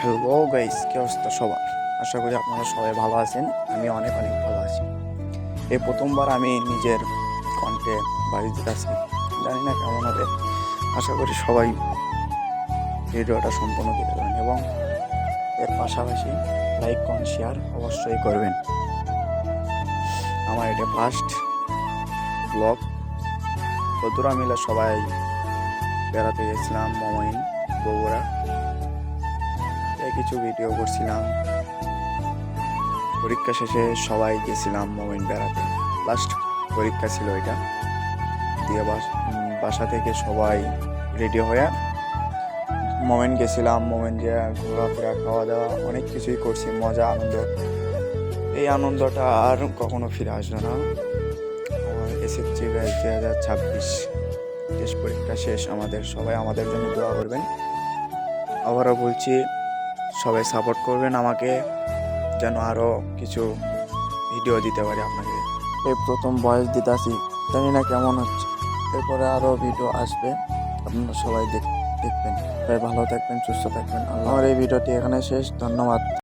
Hello guys, কি অবস্থা সবার? আশা করি আপনারা সবাই ভালো আছেন, আমি অনেক অনেক ভালো আছি। এই প্রথমবার আমি নিজের কণ্ঠে বাড়ি দিতে দিতেছি, জানি না কেমন হবে। আশা করি সবাই ভিডিওটা সম্পূর্ণ দেখবেন এবং এর পাশাপাশি লাইক, কমেন্ট, শেয়ার অবশ্যই করবেন। আমার এটা ফার্স্ট ব্লগ বন্ধুরা মিলে সবাই বেড়াতে গেছিলাম, মমইন, বগুড়া। কিছু ভিডিও করছিলাম। পরীক্ষা শেষে সবাই গেছিলাম মোমেন বেড়াতে। লাস্ট পরীক্ষা ছিল এটা। দিয়ে বাস- থেকে সবাই রেডি হয়ে মোমেন গেছিলাম। মোমেন যে ঘোরাফেরা খাওয়া দাওয়া অনেক কিছুই করছি, মজা, আনন্দ। এই আনন্দটা আর কখনো ফিরে আসবে না। আমার এসএসসি ব্যাচ দু হাজার ছাব্বিশ। টেস্ট পরীক্ষা শেষ। আমাদের সবাই আমাদের জন্য দোয়া করবেন। আবারও বলছি সবাই সাপোর্ট করবেন আমাকে যেন আরও কিছু ভিডিও দিতে পারি আপনাকে। এই প্রথম বয়স দিতে আসি জানি না কেমন হচ্ছে। এরপরে আরও ভিডিও আসবে আপনারা সবাই দেখ- দেখবেন। সবাই ভালো থাকবেন সুস্থ থাকবেন। আমার এই ভিডিওটি এখানে শেষ ধন্যবাদ।